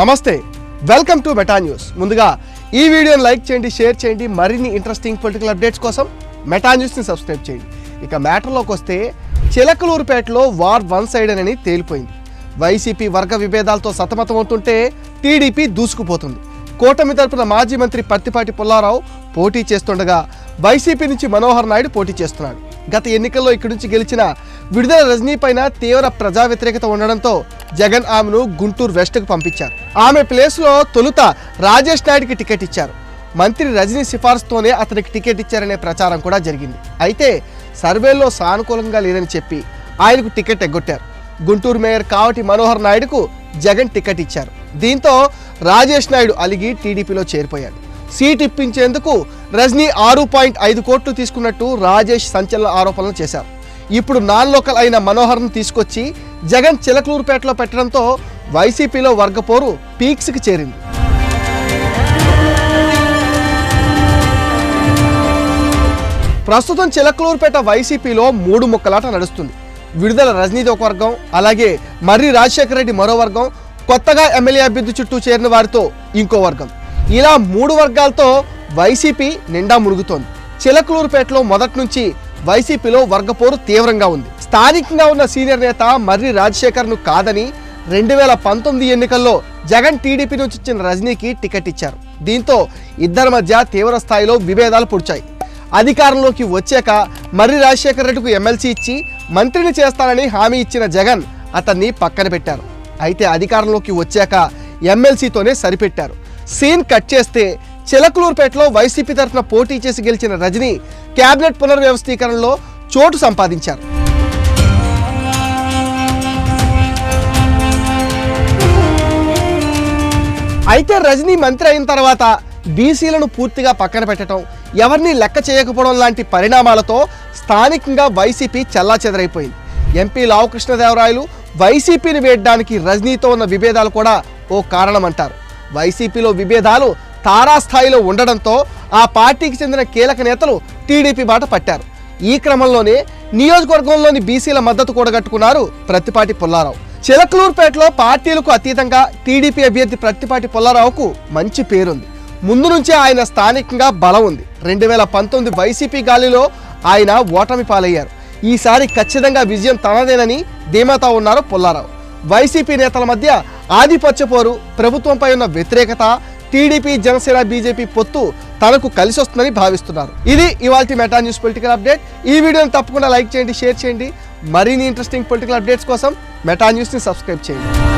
నమస్తే welcome to meta news. ముందుగా ఈ వీడియోని లైక్ చేయండి షేర్ చేయండి మరిన్ని ఇంట్రెస్టింగ్ పొలిటికల్ అప్డేట్స్ కోసం మెటా న్యూస్ని సబ్స్క్రైబ్ చేయండి. ఇక మ్యాటర్లోకి వస్తే చిలకలూరుపేటలో వార్ వన్ సైడ్ అని తేలిపోయింది. వైసీపీ వర్గ విభేదాలతో సతమతమవుతుంటే టీడీపీ దూసుకుపోతుంది. కూటమి తరపున మాజీ మంత్రి పత్తిపాటి పుల్లారావు పోటీ చేస్తుండగా వైసీపీ నుంచి మనోహర్ నాయుడు పోటీ చేస్తున్నాడు. గత ఎన్నికల్లో ఇక్కడి నుంచి గెలిచిన విడుదల రజనీ పైన తీవ్ర ప్రజా వ్యతిరేకత ఉండడంతో జగన్ ఆమెను గుంటూరు వెస్ట్కు పంపించారు. ఆమె ప్లేస్లో తొలుత రాజేష్ నాయుడికి టికెట్ ఇచ్చారు. మంత్రి రజనీ సిఫార్సుతోనే అతనికి టికెట్ ఇచ్చారనే ప్రచారం కూడా జరిగింది. అయితే సర్వేలో సానుకూలంగా లేదని చెప్పి ఆయనకు టికెట్ ఎగ్గొట్టారు. గుంటూరు మేయర్ కావటి మనోహర్ నాయుడుకు జగన్ టికెట్ ఇచ్చారు. దీంతో రాజేష్ నాయుడు అలిగి టీడీపీలో చేరిపోయాడు. సీట్ ఇప్పించేందుకు రజనీ ఆరు పాయింట్ ఐదు కోట్లు తీసుకున్నట్టు రాజేష్ సంచలన ఆరోపణలు చేశారు. ఇప్పుడు నాన్ లోకల్ అయిన మనోహర్ను తీసుకొచ్చి జగన్ చిలకలూరుపేటలో పెట్టడంతో వైసీపీలో వర్గపోరు పీక్స్కి చేరింది. ప్రస్తుతం చిలకలూరుపేట వైసీపీలో మూడు ముక్కలాట నడుస్తుంది. విడుదల రజనీది ఒక వర్గం అలాగే మర్రి రాజశేఖర రెడ్డి మరో వర్గం కొత్తగా ఎమ్మెల్యే అభ్యర్థి చుట్టూ చేరిన వారితో ఇంకో వర్గం. ఇలా మూడు వర్గాలతో వైసీపీ నిండా మునుగుతోంది. చిలకలూరుపేటలో మొదటి నుంచి వైసీపీలో వర్గపోరు తీవ్రంగా ఉంది. స్థానికంగా ఉన్న సీనియర్ నేత మర్రి రాజశేఖర్ను కాదని రెండు వేల పంతొమ్మిది ఎన్నికల్లో జగన్ టీడీపీ నుంచి వచ్చిన రజనీకి టికెట్ ఇచ్చారు. దీంతో ఇద్దరి మధ్య తీవ్ర స్థాయిలో విభేదాలు పుడిచాయి. అధికారంలోకి వచ్చాక మర్రి రాజశేఖర రెడ్డికు ఎమ్మెల్సీ ఇచ్చి మంత్రిని చేస్తానని హామీ ఇచ్చిన జగన్ అతన్ని పక్కన పెట్టారు. అయితే అధికారంలోకి వచ్చాక ఎమ్మెల్సీతోనే సరిపెట్టారు. సీన్ కట్ చేస్తే చిలకలూరుపేటలో వైసీపీ తరఫున పోటీ చేసి గెలిచిన రజనీ కేబినెట్ పునర్వ్యవస్థీకరణలో చోటు సంపాదించారు. అయితే రజనీ మంత్రి అయిన తర్వాత బీసీలను పూర్తిగా పక్కన పెట్టడం ఎవరిని లెక్క చేయకపోవడం లాంటి పరిణామాలతో స్థానికంగా వైసీపీ చెల్లాచెదరైపోయింది. ఎంపీ లావకృష్ణదేవరాయలు వైసీపీని వేయడానికి రజనీతో ఉన్న విభేదాలు కూడా ఓ కారణమంటారు. వైసీపీలో విభేదాలు తారాస్థాయిలో ఉండడంతో ఆ పార్టీకి చెందిన కీలక నేతలు టీడీపీ బాట పట్టారు. ఈ క్రమంలోనే నియోజకవర్గంలోని బీసీల మద్దతు కూడగట్టుకున్నారు ప్రత్తిపాటి పుల్లారావు. చిలకలూరుపేటలో పార్టీలకు అతీతంగా టీడీపీ అభ్యర్థి ప్రత్తిపాటి పుల్లారావుకు మంచి పేరుంది. ముందు నుంచే ఆయన స్థానికంగా బలం ఉంది. రెండు వేల పంతొమ్మిది వైసీపీ గాలిలో ఆయన ఓటమి పాలయ్యారు. ఈసారి ఖచ్చితంగా విజయం తనదేనని ధీమాతో ఉన్నారు పుల్లారావు. వైసీపీ నేతల మధ్య ఆధిపత్య పోరు ప్రభుత్వంపై ఉన్న వ్యతిరేకత టీడీపీ జనసేన బీజేపీ పొత్తు తనకు కలిసి వస్తుందని భావిస్తున్నారు. ఇది ఇవాళ మెటా న్యూస్ పొలిటికల్ అప్డేట్. ఈ వీడియోని తప్పకుండా లైక్ చేయండి షేర్ చేయండి. మరిన్ని ఇంట్రెస్టింగ్ పొలిటికల్ అప్డేట్స్ కోసం మెటా న్యూస్ని సబ్స్క్రైబ్ చేయండి.